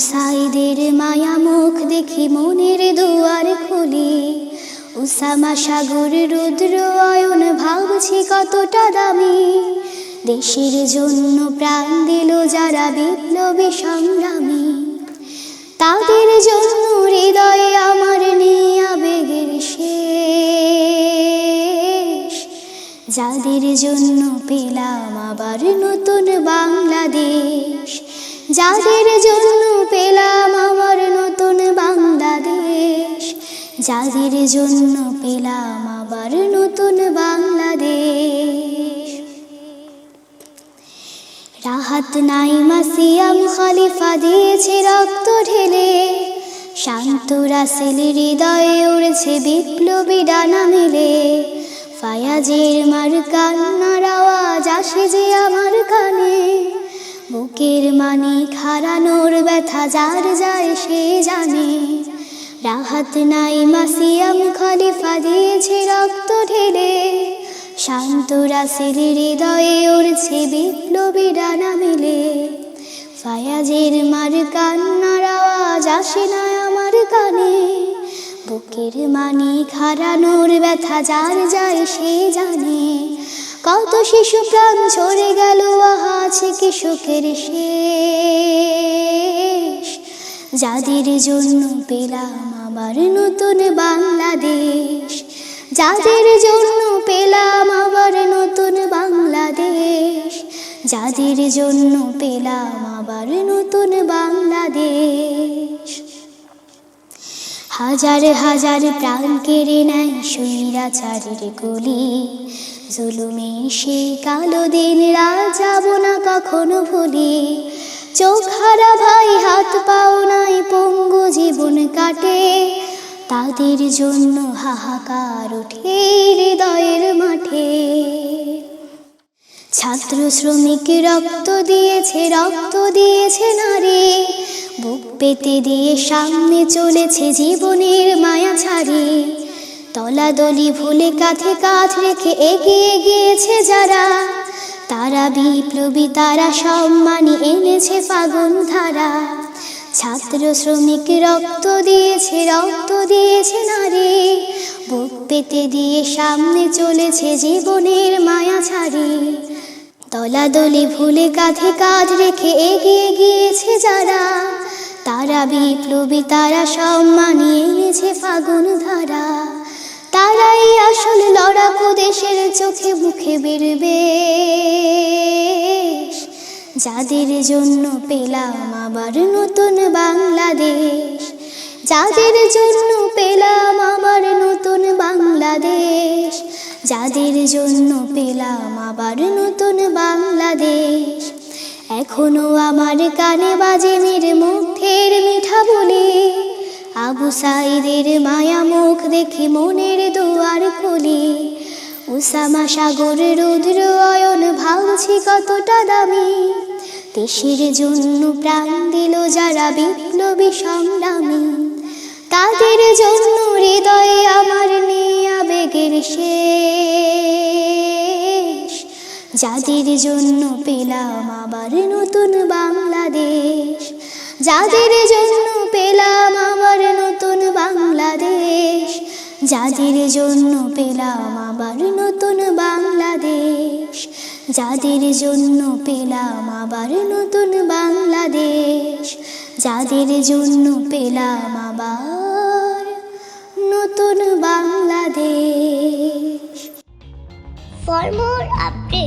আবু সাইদের মায়া মুখ দেখি মনের দুয়ার খুলি। উসামা সাগর, রুদ্র, অয়ন ভাবছি কতটা দামি। দেশের জন্য প্রাণ দিল যারা বিপ্লবী সংগ্রামী। তাদের জন্য হৃদয়ে আমার নেই আবেগের শেষ। যাদের জন্য পেলাম আবার নতুন বাংলাদেশ। যাদের জন্য পেলাম আমার নতুন বাংলাদেশ, যাদের জন্য পেলাম আবার নতুন বাংলাদেশ। রাহাত নাই মাসিয়াম খলিফা দিয়েছে রক্ত ঢেলে, শান্ত রাসেল হৃদয়ে উড়ছে বিপ্লবী ডানা মেলে। ফায়াজের মার কান্নার আওয়াজ আসে যে আমার কানে। বুকের মানে খারানোর ব্যথা, যার যায় সে জানে। রাহাত নাই মাসিয়াম খলিফা দিয়েছে রক্ত ঢেলে। শান্ত রাসেল হৃদয়ে উড়ছে বিপ্লবী ডানা মেলে ফায়াজের মার কান্নার আওয়াজ আসে না আমার কানে। বুকের মানে খারানোর ব্যথা, যার যায় সে জানে। কত শিশু প্রাণ ঝরে গেল আছে কি সুখের শেষ? যাদের জন্য পেলাম আবার নতুন বাংলাদেশ। যাদের জন্য পেলাম আবার নতুন বাংলাদেশ। যাদের জন্য পেলাম আবার নতুন বাংলাদেশ। হাজার হাজার প্রাণ কেড়ে নেয় স্বৈরাচারের গুলি। জুলুমে সে কালো দিন যাব না কখনো ভুলি। চোখ হারা ভাই, হাত পাও নাই, পঙ্গু জীবন কাটে। তাদের জন্য হাহাকার উঠে হৃদয়ের মাঠে। ছাত্র শ্রমিক রক্ত দিয়েছে রক্ত দিয়েছে নারী। বুক পেতে দিয়ে সামনে চলেছে জীবনের মায়া ছাড়ি। তলাদলি ভুলে কাঁধে কাঁধ রেখে এগিয়ে গিয়েছে যারা। তারা বিপ্লবী, তারা সম্মানী, এনেছে ফাগুন ধারা। ছাত্র শ্রমিক রক্ত দিয়েছে রক্ত দিয়েছে নারী। বুক পেতে দিয়ে সামনে চলেছে জীবনের মায়া ছাড়ি। দলাদলি ভুলে কাঁধে কাঁধ রেখে এগিয়ে গিয়েছে যারা। তারা বিপ্লবী, তারা সম্মানী এনেছে ফাগুন ধারা। তারাই আসল লড়াকু দেশের চোখে মুখে বেরবে। যাদের জন্য পেলাম আবার নতুন বাংলাদেশ। যাদের জন্য পেলাম আবার নতুন বাংলাদেশ। যাদের জন্য পেলাম আবার নতুন বাংলাদেশ। এখনও আমার কানে বাজে মুখের মিঠা বলে আবু সাইদের মায়া মুখ দেখে মনের দুয়ার খুলে। উসামা সাগর রুদ্র অয়ন ভাবছি কতটা দামি। দেশের জন্য প্রাণ দিল যারা বিপ্লবী সংগ্রামী। তাদের জন্য হৃদয়ে আমার নেই আবেগের শেষ যাদের জন্য পেলাম আবার নতুন বাংলাদেশ। যাদের জন্য পেলাম আবার নতুন বাংলাদেশ। যাদের জন্য পেলাম আবার নতুন বাংলাদেশ। যাদের জন্য পেলাম আবার নতুন বাংলাদেশ। যাদের জন্য পেলাম আবার নতুন বাংলাদেশ। For more updates,